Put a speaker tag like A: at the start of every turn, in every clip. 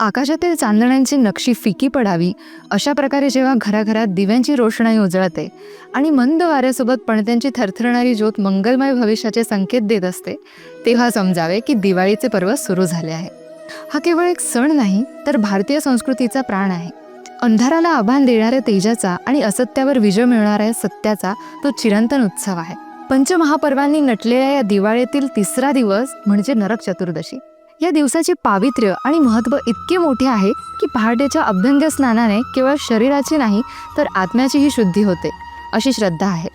A: आकाशातील चांदण्यांची नक्षी फिकी पडावी अशा प्रकारे जेव्हा घराघरात दिव्यांची रोषणाई उजळते आणि मंद वाऱ्यासोबत पणत्यांची थरथरणारी ज्योत मंगलमय भविष्याचे संकेत देत असते तेव्हा समजावे की दिवाळीचे पर्व सुरू झाले आहे. हा केवळ एक सण नाही तर भारतीय संस्कृतीचा प्राण आहे. अंधाराला आव्हान देणाऱ्या तेजाचा आणि असत्यावर विजय मिळणाऱ्या सत्याचा तो चिरंतन उत्सव आहे. पंचमहापर्वांनी नटलेल्या या दिवाळीतील तिसरा दिवस म्हणजे नरक चतुर्दशी. या दिवसाचे पावित्र्य आणि महत्त्व इतके मोठे आहे की पहाटेच्या अभ्यंग स्नानाने केवळ शरीराची नाही तर आत्म्याचीही शुद्धी होते अशी श्रद्धा आहे.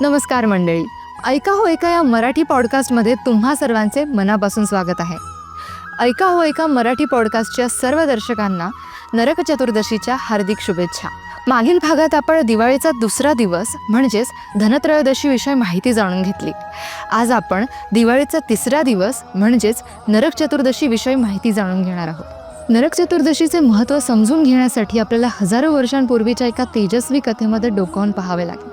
A: नमस्कार मंडळी. ऐका हो एका या मराठी पॉडकास्टमध्ये तुम्हा सर्वांचे मनापासून स्वागत आहे. ऐका हो एका मराठी पॉडकास्टच्या सर्व दर्शकांना नरक चतुर्दशीच्या हार्दिक शुभेच्छा. मागील भागात आपण दिवाळीचा दुसरा दिवस म्हणजेच धनत्रयोदशीविषयी माहिती जाणून घेतली. आज आपण दिवाळीचा तिसरा दिवस म्हणजेच नरक चतुर्दशीविषयी माहिती जाणून घेणार आहोत. नरक चतुर्दशीचे महत्त्व समजून घेण्यासाठी आपल्याला हजारो वर्षांपूर्वीच्या एका तेजस्वी कथेमध्ये डोकावून पाहावे लागेल.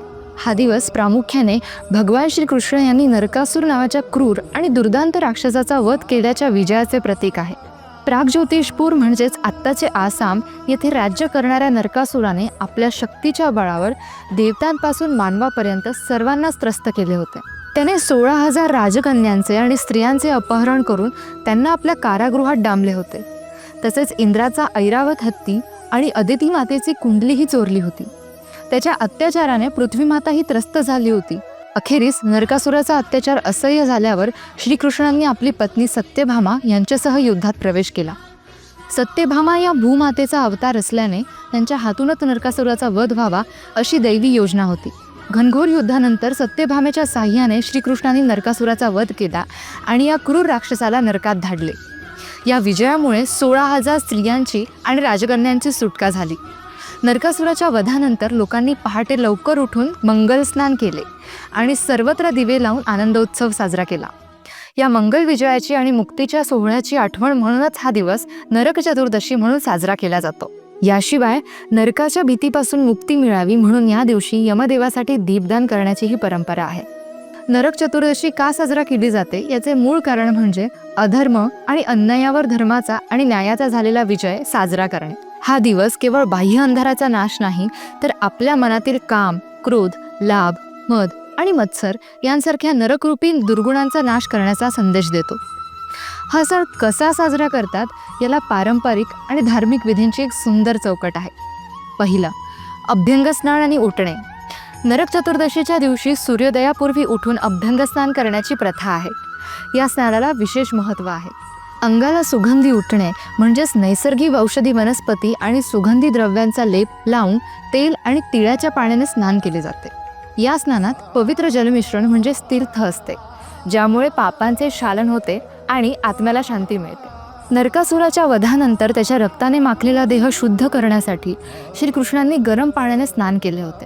A: हा दिवस प्रामुख्याने भगवान श्रीकृष्ण यांनी नरकासूर नावाच्या क्रूर आणि दुर्दांत राक्षसाचा वध केल्याच्या विजयाचे प्रतीक आहे. प्रागज्योतिषपूर म्हणजेच आत्ताचे आसाम येथे राज्य करणाऱ्या नरकासुराने आपल्या शक्तीच्या बळावर देवतांपासून मानवापर्यंत सर्वांनाच त्रस्त केले होते. त्याने सोळा हजार राजकन्यांचे आणि स्त्रियांचे अपहरण करून त्यांना आपल्या कारागृहात डांबले होते. तसेच इंद्राचा ऐरावत हत्ती आणि अदिती मातेची कुंडलीही चोरली होती. त्याच्या अत्याचाराने पृथ्वीमाताही त्रस्त झाली होती. अखेरीस नरकासुराचा अत्याचार असह्य झाल्यावर श्रीकृष्णांनी आपली पत्नी सत्यभामा यांच्यासह युद्धात प्रवेश केला. सत्यभामा या भूमातेचा अवतार असल्याने त्यांच्या हातूनच नरकासुराचा वध व्हावा अशी दैवी योजना होती. घनघोर युद्धानंतर सत्यभामेच्या साह्याने श्रीकृष्णांनी नरकासुराचा वध केला आणि या क्रूर राक्षसाला नरकात धाडले. या विजयामुळे सोळा हजार स्त्रियांची आणि राजकन्यांची सुटका झाली. नरकासुराच्या वधानंतर लोकांनी पहाटे लवकर उठून मंगलस्नान केले आणि सर्वत्र दिवे लावून आनंदोत्सव साजरा केला. या मंगल विजयाची आणि मुक्तीच्या सोहळ्याची आठवण म्हणूनच हा दिवस नरक चतुर्दशी म्हणून साजरा केला जातो. याशिवाय नरकाच्या भीतीपासून मुक्ती मिळावी म्हणून या दिवशी यमदेवासाठी दीपदान करण्याची ही परंपरा आहे. नरक चतुर्दशी का साजरा केली जाते याचे मूळ कारण म्हणजे अधर्म आणि अन्यायावर धर्माचा आणि न्यायाचा झालेला विजय साजरा करणे. हा दिवस केवळ बाह्य अंधाराचा नाश नाही तर आपल्या मनातील काम क्रोध लाभ मद आणि मत्सर यांसारख्या नरकरूपी दुर्गुणांचा नाश करण्याचा संदेश देतो. हा सण कसा साजरा करतात याला पारंपरिक आणि धार्मिक विधींची एक सुंदर चौकट आहे. पहिलं अभ्यंगस्नान आणि उठणे. नरक चतुर्दशीच्या दिवशी सूर्योदयापूर्वी उठून अभ्यंगस्नान करण्याची प्रथा आहे. या स्नानाला विशेष महत्त्व आहे. अंगाला सुगंधी उठणे म्हणजेच नैसर्गिक औषधी वनस्पती आणि सुगंधी द्रव्यांचा लेप लावून तेल आणि तिळाच्या पाण्याने स्नान केले जाते. या स्नानात पवित्र जलमिश्रण म्हणजे तीर्थ असते ज्यामुळे पापांचे शालन होते आणि आत्म्याला शांती मिळते. नरकासुराच्या वधानंतर त्याच्या रक्ताने माखलेला देह शुद्ध करण्यासाठी श्रीकृष्णांनी गरम पाण्याने स्नान केले होते.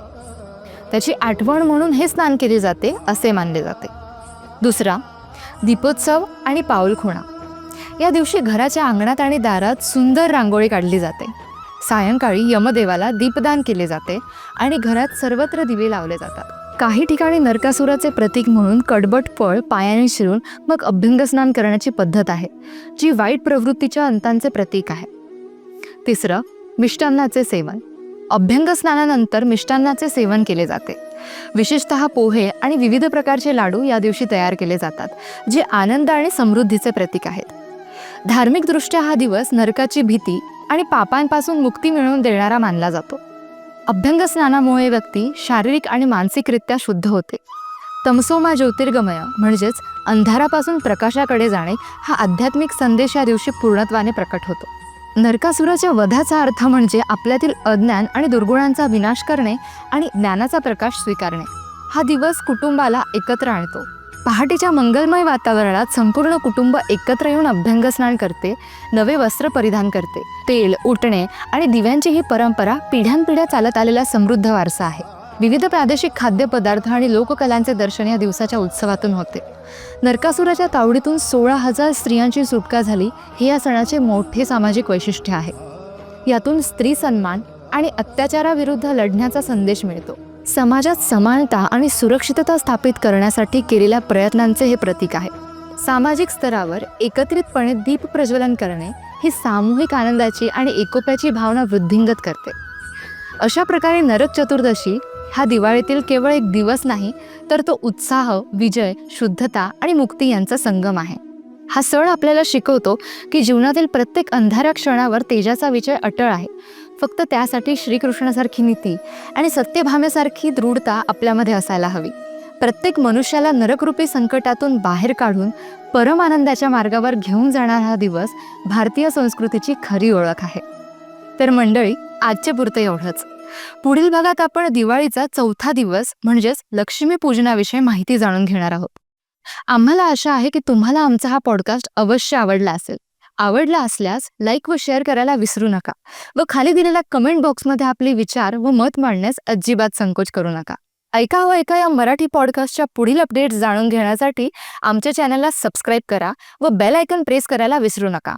A: त्याची आठवण म्हणून हे स्नान केले जाते असे मानले जाते. दुसरा दीपोत्सव आणि पाऊलखुणा. या दिवशी घराच्या अंगणात आणि दारात सुंदर रांगोळी काढली जाते. सायंकाळी यमदेवाला दीपदान केले जाते आणि घरात सर्वत्र दिवे लावले जातात. काही ठिकाणी नरकासुराचे प्रतीक म्हणून कडबट फळ पायाने शिरून मग अभ्यंगस्नान करण्याची पद्धत आहे जी वाईट प्रवृत्तीच्या अंतांचे प्रतीक आहे. तिसरं मिष्टान्नाचे सेवन. अभ्यंग स्नानानंतर मिष्टान्नाचे सेवन केले जाते. विशेषतः पोहे आणि विविध प्रकारचे लाडू या दिवशी तयार केले जातात जे आनंद आणि समृद्धीचे प्रतीक आहेत. धार्मिकदृष्ट्या हा दिवस नरकाची भीती आणि पापांपासून मुक्ती मिळवून देणारा मानला जातो. अभ्यंग स्नानामुळे व्यक्ती शारीरिक आणि मानसिकरित्या शुद्ध होते. तमसोमा ज्योतिर्गमय म्हणजेच अंधारापासून प्रकाशाकडे जाणे हा आध्यात्मिक संदेश या दिवशी पूर्णत्वाने प्रकट होतो. नरकासुराच्या वधाचा अर्थ म्हणजे आपल्यातील अज्ञान आणि दुर्गुणांचा विनाश करणे आणि ज्ञानाचा प्रकाश स्वीकारणे. हा दिवस कुटुंबाला एकत्र आणतो. पहाटेच्या मंगलमय वातावरणात संपूर्ण कुटुंब एकत्र येऊन अभ्यंगस्नान करते नवे वस्त्र परिधान करते तेल उठणे आणि दिव्यांची ही परंपरा पिढ्यानपिढ्या चालत आलेला समृद्ध वारसा आहे. विविध प्रादेशिक खाद्यपदार्थ आणि लोककलांचे दर्शन या दिवसाच्या उत्सवातून होते. नरकासुराच्या तावडीतून सोळा हजार स्त्रियांची सुटका झाली हे या सणाचे मोठे सामाजिक वैशिष्ट्य आहे. यातून स्त्री सन्मान आणि अत्याचाराविरुद्ध लढण्याचा संदेश मिळतो. समाजात समानता आणि सुरक्षितता स्थापित करण्यासाठी केलेल्या प्रयत्नांचे हे प्रतीक आहे. सामाजिक स्तरावर एकत्रितपणे दीप प्रज्वलन करणे ही सामूहिक आनंदाची आणि एकोप्याची भावना वृद्धिंगत करते. अशा प्रकारे नरक चतुर्दशी हा दिवाळीतील केवळ एक दिवस नाही तर तो उत्साह विजय शुद्धता आणि मुक्ती यांचा संगम आहे. हा सण आपल्याला शिकवतो की जीवनातील प्रत्येक अंधाऱ्या क्षणावर तेजाचा विजय अटळ आहे. फक्त त्यासाठी श्रीकृष्णासारखी नीती आणि सत्यभामेसारखी दृढता आपल्यामध्ये असायला हवी. प्रत्येक मनुष्याला नरकरूपी संकटातून बाहेर काढून परमानंदाच्या मार्गावर घेऊन जाणारा हा दिवस भारतीय संस्कृतीची खरी ओळख आहे. तर मंडळी आजच्या पुरतं एवढंच. पुढील भागात आपण दिवाळीचा चौथा दिवस म्हणजेच लक्ष्मीपूजनाविषयी माहिती जाणून घेणार आहोत. आम्हाला आशा आहे की तुम्हाला आमचा हा पॉडकास्ट अवश्य आवडला असेल. आवडला असल्यास लाईक व शेअर करायला विसरू नका व खाली दिलेल्या कमेंट बॉक्समध्ये आपले विचार व मत मांडण्यास अजिबात संकोच करू नका. ऐका व ऐका या मराठी पॉडकास्टच्या पुढील अपडेट्स जाणून घेण्यासाठी आमच्या चॅनलला सबस्क्राईब करा व बेल आयकन प्रेस करायला विसरू नका.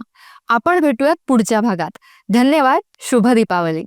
A: आपण भेटूयात पुढच्या भागात. धन्यवाद. शुभ दीपावली.